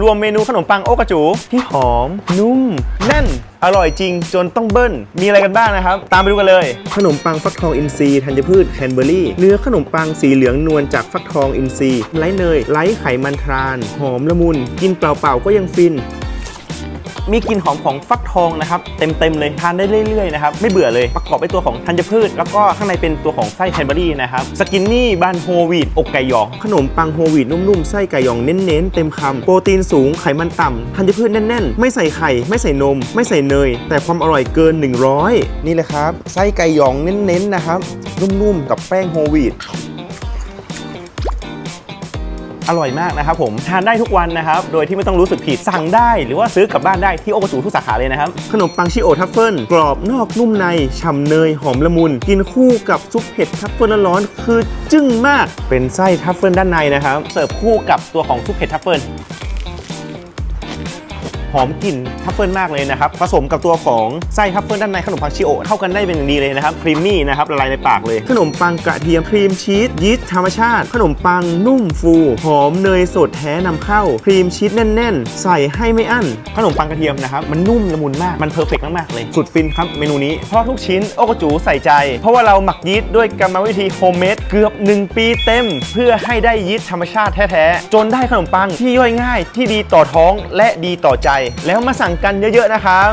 รวมเมนูขนมปังโอกระจู ที่หอม นุ่ม แน่น อร่อยจริงจนต้องเบิ้ล มีอะไรกันบ้างนะครับ ตามไปดูกันเลย ขนมปังฟักทองอินทรีย์ธัญพืชแคนเบอรี่ เนื้อขนมปังสีเหลืองนวลจากฟักทองอินทรีย์ไร้เนยไร้ไขมันทราน หอมละมุน กินเปล่าๆก็ยังฟิน มีกลิ่นหอมของฟักทองนะครับเต็มๆเลยทานได้เรื่อยๆนะครับไม่เบื่อเลยประกอบไปตัวของธัญพืช แล้วก็ข้างในเป็นตัวของไส้แคนเบอรี่นะครับสกินนี่บานโฮวีตอกไก่หยองขนมปังโฮวีตนุ่มๆไส้ไก่หยองเน้นๆเต็มคำโปรตีนสูงไขมันต่ำธัญพืชแน่นๆ ไม่ใส่ไข่ไม่ใส่นม ไม่ใส่เนย แต่ความอร่อยเกิน 100 นี่เลยครับไส้ไก่หยองเน้นๆนะครับนุ่มๆกับแป้งโฮวีต อร่อยมากนะครับผมทานได้ทุกวันนะครับ โดยที่ไม่ต้องรู้สึกผิดสั่งได้หรือว่าซื้อกลับบ้านได้ที่โอกระจูทุกสาขาเลยนะครับ ขนมปังชิโอทัฟเฟิลกรอบนอกนุ่มในฉ่ำเนยหอมละมุน กินคู่กับซุปเผ็ดทัฟเฟิลร้อนๆคือจึ้งมากเป็นไส้ทัฟเฟิลด้านในนะครับเสิร์ฟคู่กับตัวของซุปเผ็ดทัฟเฟิลห อมกลิ่นทัฟเฟิลมากเลยนะครับ ผสมกับตัวของไส้ทัฟเฟิลด้านในขนมปังชิโอเข้ากันได้เป็นอย่างดีเลยนะครับครีมมี่นะครับละลายในปากเลย ขนมปังกระเทียมครีมชีสยีสต์ธรรมชาติ ขนมปังนุ่มฟูหอมเนยสดแท้นำเข้า ครีมชีสแน่น ๆ ใส่ให้ไม่อั้น ขนมปังกระเทียมนะครับมันนุ่มละมุนมากมันเพอร์เฟกต์มากๆเลยสุดฟินครับเมนูนี้เพราะทุกชิ้นโอกจูใส่ใจ เพราะว่าเราหมักยีสต์ด้วยกรรมวิธีโฮมเมดเกือบ 1 ปีเต็ม เพื่อให้ได้ยีสต์ธรรมชาติแท้ๆจนได้ขนมปังที่ย่อยง่ายที่ดีต่อท้องและดีต่อใจแล้วมาสั่งกันเยอะๆนะครับ